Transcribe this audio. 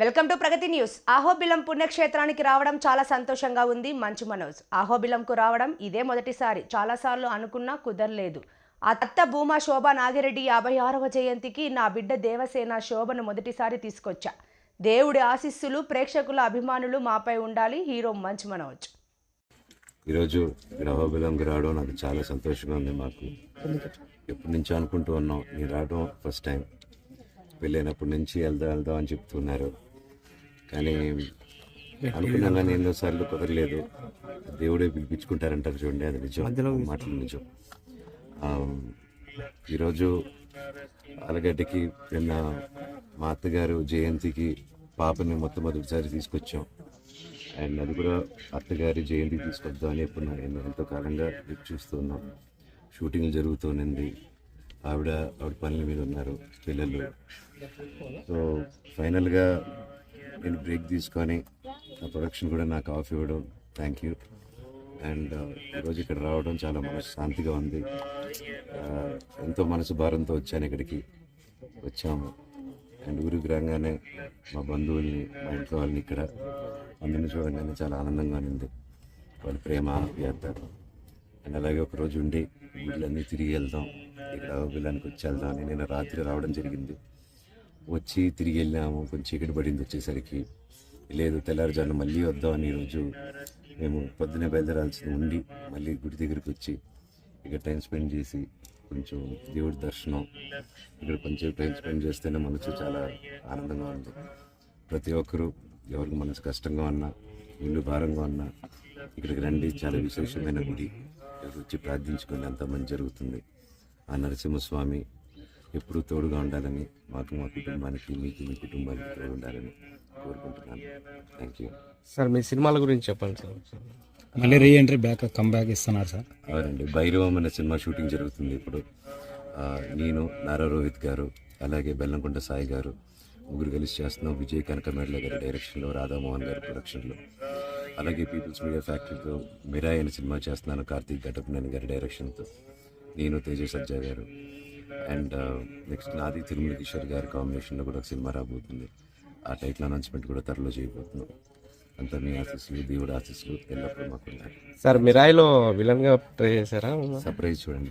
Welcome to Pragati news. Ahobilam పుణ్యక్షేత్రానికి రావడం చాలా సంతోషంగా ఉంది. మంచు మనోజ్. అహోబిలంకు రావడం ఇదే మొదటిసారి. చాలాసార్లు అనుకున్నా కుదరలేదు. ఆ అత్త భూమా శోభా నాగిరెడ్డి యాభై ఆరవ జయంతికి నా బిడ్డ దేవసేన శోభను మొదటిసారి తీసుకొచ్చా. దేవుడి ఆశీస్సులు ప్రేక్షకుల అభిమానులు మాపై ఉండాలి. హీరో మంచు మనోజ్. ఈరోజు గ్రహబలంకి రావడం నాకు చాలా సంతోషంగా ఉంది మాకు. ఎప్పటి నుంచో అనుకుంటూ ఉన్నాం. నేను రావడం ఫస్ట్ టైం పెళ్ళైనప్పటి నుంచి వెళ్దాం వెళ్దాం అని చెప్తున్నారు. కానీ అనుకున్నా కానీ ఎన్నోసార్లు కుదరలేదు. దేవుడే పిలిపించుకుంటారంటారు చూడండి అది నిజం. మాటలు నిజం. ఈరోజు అలగడ్డకి నిన్న మా అత్తగారు జయంతికి పాపని మొట్టమొదటిసారి తీసుకొచ్చాం. అండ్ అది కూడా అత్తగారి జయంతి తీసుకొద్దాం అని ఎప్పుడు నేను ఎంతో కాలంగా చూస్తున్నాం షూటింగ్ జరుగుతూనింది. ఆవిడ ఆవిడ పనుల మీద ఉన్నారు పిల్లలు. సో ఫైనల్గా నేను బ్రేక్ తీసుకొని ఆ ప్రొడక్షన్ కూడా నాకు ఆఫ్ ఇవ్వడం. థ్యాంక్ యూ అండ్ ఈరోజు ఇక్కడ రావడం చాలా మనసు శాంతిగా ఉంది uh, ఎంతో మనసు భారంతో వచ్చాను ఇక్కడికి. వచ్చాము. అండ్ ఊరికి రాగానే మా బంధువుల్ని మా ఇంట్లో వాళ్ళని ఇక్కడ అందరిని చూడగానే చాలా ఆనందంగా ఉంది. వాళ్ళ ప్రేమ ఆప్యాయత. అండ్ అలాగే ఒక రోజు ఉండి వీళ్ళన్నీ తిరిగి వెళ్దాం. ఇక్కడ వీళ్ళనికి వచ్చి వెళ్దాం అని నేను రాత్రి రావడం జరిగింది. వచ్చి తిరిగి వెళ్ళాము. కొంచెం చీకటి పడింది వచ్చేసరికి. లేదు తెల్లారుజాను మళ్ళీ వద్దామని ఈరోజు మేము పొద్దునే బయలుదేరాల్సి ఉండి మళ్ళీ గుడి దగ్గరికి వచ్చి ఇక్కడ టైం స్పెండ్ చేసి కొంచెం దేవుడి దర్శనం ఇక్కడ కొంచెం టైం స్పెండ్ చేస్తేనే మనసు చాలా ఆనందంగా ఉంది. ప్రతి ఒక్కరూ ఎవరికి మనసు కష్టంగా ఉన్నా ఇల్లు భారంగా ఉన్నా ఇక్కడికి రండి. చాలా విశేషమైన గుడి. ఇక్కడికి వచ్చి ప్రార్థించుకుని అంత మంచి జరుగుతుంది. ఆ నరసింహస్వామి ఎప్పుడూ తోడుగా ఉండాలని మాకు మా కుటుంబానికి మీకు మీ కుటుంబానికి తోడు ఉండాలని కోరుకుంటున్నాను. థ్యాంక్ యూ సార్ మీ సినిమాల గురించి చెప్పండి సార్. మళ్ళీ రీ ఎంట్రీ బ్యాక్ కంబ్యాక్ ఇస్తున్నారు సార్. అవునండి. భైరవం అనే సినిమా షూటింగ్ జరుగుతుంది ఇప్పుడు. నేను నారా రోహిత్ గారు అలాగే బెల్లంకొండ సాయి గారు ముగ్గురు కలిసి చేస్తున్నాం. విజయ్ కనకమేడల గారి డైరెక్షన్లో రాధామోహన్ గారి ప్రొడక్షన్లో అలాగే పీపుల్స్ మీడియా ఫ్యాక్టరీతో మిరాయ్ అనే సినిమా చేస్తున్నాను. కార్తీక్ ఘటప్నేని గారి డైరెక్షన్తో నేను తేజ సజ్జా గారు. అండ్ నెక్స్ట్ నాది తిరుమల కిషోర్ గారి కాంబినేషన్లో కూడా ఒక సినిమా రాబోతుంది. ఆ టైటిల్ అనౌన్స్మెంట్ కూడా త్వరలో చేయబోతున్నాం. అంతా మీ ఆశీస్సులు దేవుడి ఆశీస్సులు ఎల్లప్పుడూ మాకు సార్ మిరాయిలో విలన్గా ట్రై చేశారా? సర్ప్రైజ్ చూడండి.